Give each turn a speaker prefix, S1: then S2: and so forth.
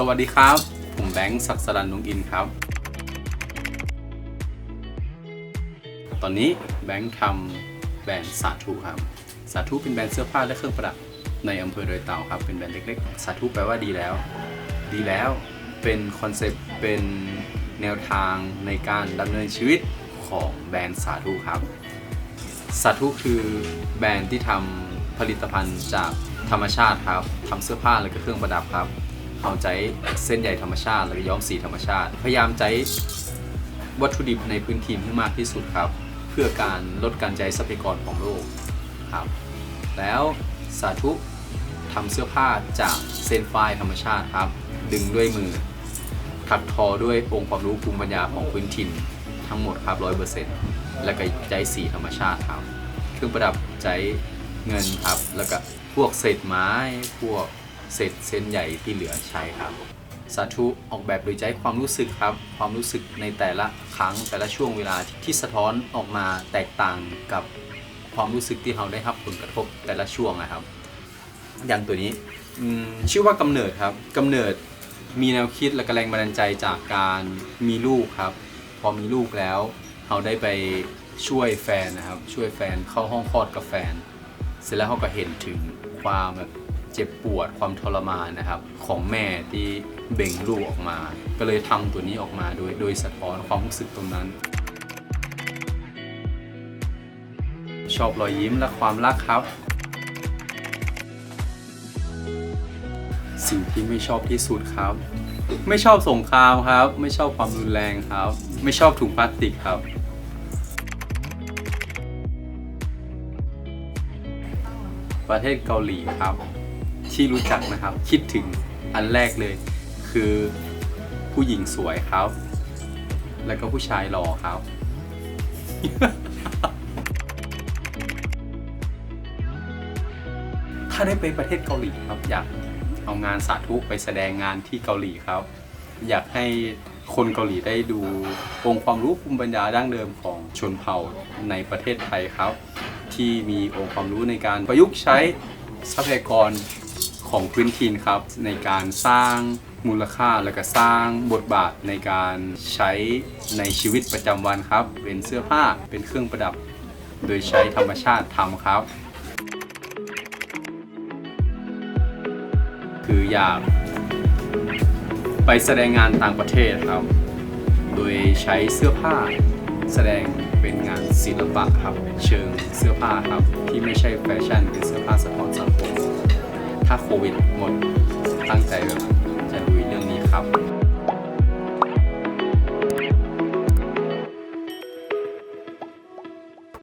S1: สวัสดีครับ ผมแบงค์ศักสรันนุงอินครับ ตอนนี้แบงค์ทำแบรนด์สาธุครับ สาธุเป็นแบรนด์เสื้อผ้าและเครื่องประดับในอำเภอโดยเต่าครับ เป็นแบรนด์เล็กๆ สาธุแปลว่าดีแล้ว ดีแล้วเป็นคอนเซปต์เป็นแนวทางในการดำเนินชีวิตของแบรนด์สาธุครับ สาธุคือแบรนด์ที่ทำผลิตภัณฑ์จากธรรมชาติครับทำเสื้อผ้าและก็เครื่องประดับครับ เอาใจเส้นใยธรรมชาติ แล้วก็ย้อมสีธรรมชาติ พยายามใจวัตถุดิบในพื้นที่ให้มากที่สุดครับ เพื่อการลดการใช้ทรัพยากรของโลกครับ แล้วสาธุทำเสื้อผ้าจากเส้นฝ้ายธรรมชาติครับ ดึงด้วยมือถักทอด้วยองค์ความรู้ภูมิปัญญาของพื้นถิ่นทั้งหมดครับร้อยเปอร์เซ็นต์แล้วก็ใจสีธรรมชาติครับ เครื่องประดับใจเงินครับ แล้วก็พวกเศษไม้พวก เศษเส้นใหญ่ที่เหลือใช้ครับ สาธุออกแบบโดยใจความรู้สึกครับ ความรู้สึกในแต่ละครั้งแต่ละช่วงเวลาที่สะท้อนออกมาแตกต่างกับความรู้สึกที่เราได้รับผลกระทบแต่ละช่วงนะครับ อย่างตัวนี้ชื่อว่ากำเนิดครับกำเนิดมีแนวคิดและกแรงบันดาลใจจากการมีลูกครับ พอมีลูกแล้วเราได้ไปช่วยแฟนนะครับ ช่วยแฟนเข้าห้องคลอดกับแฟน เสร็จแล้วเขาก็เห็นถึงความแบบ เจ็บปวดความทรมานนะครับ ของแม่ที่เบ่งลูกออกมา ก็เลยทำตัวนี้ออกมาโดยโดยสะท้อนความรู้สึกตรงนั้น ชอบรอยยิ้มและความรักครับ สิ่งที่ไม่ชอบที่สุดครับ ไม่ชอบสงครามครับ ไม่ชอบความรุนแรงครับ ไม่ชอบถุงพลาสติกครับประเทศเกาหลีครับ ที่รู้จักนะครับ คิดถึงอันแรกเลย คือผู้หญิงสวยครับ แล้วก็ผู้ชายหล่อครับ ถ้าได้ไปประเทศเกาหลีครับ อยากเอางานสาธุไปแสดงงานที่เกาหลีครับ อยากให้คนเกาหลีได้ดูองค์ความรู้ภูมิปัญญาดั้งเดิมของชนเผ่าในประเทศไทยครับ ที่มีองค์ความรู้ในการประยุกต์ใช้ทรัพยากร ของพื้นถิ่นครับ ในการสร้างมูลค่าและก็สร้างบทบาทในการใช้ในชีวิตประจำวันครับ เป็นเสื้อผ้าเป็นเครื่องประดับ โดยใช้ธรรมชาติทำครับ คืออยากไปแสดงงานต่างประเทศครับ โดยใช้เสื้อผ้าแสดงเป็นงานศิลปะครับ เชิงเสื้อผ้าครับ ที่ไม่ใช่แฟชั่นเป็นเสื้อผ้าสะท้อนสังคม ถ้าโควิดหมดตั้งใจแบบจะลุยเรื่องนี้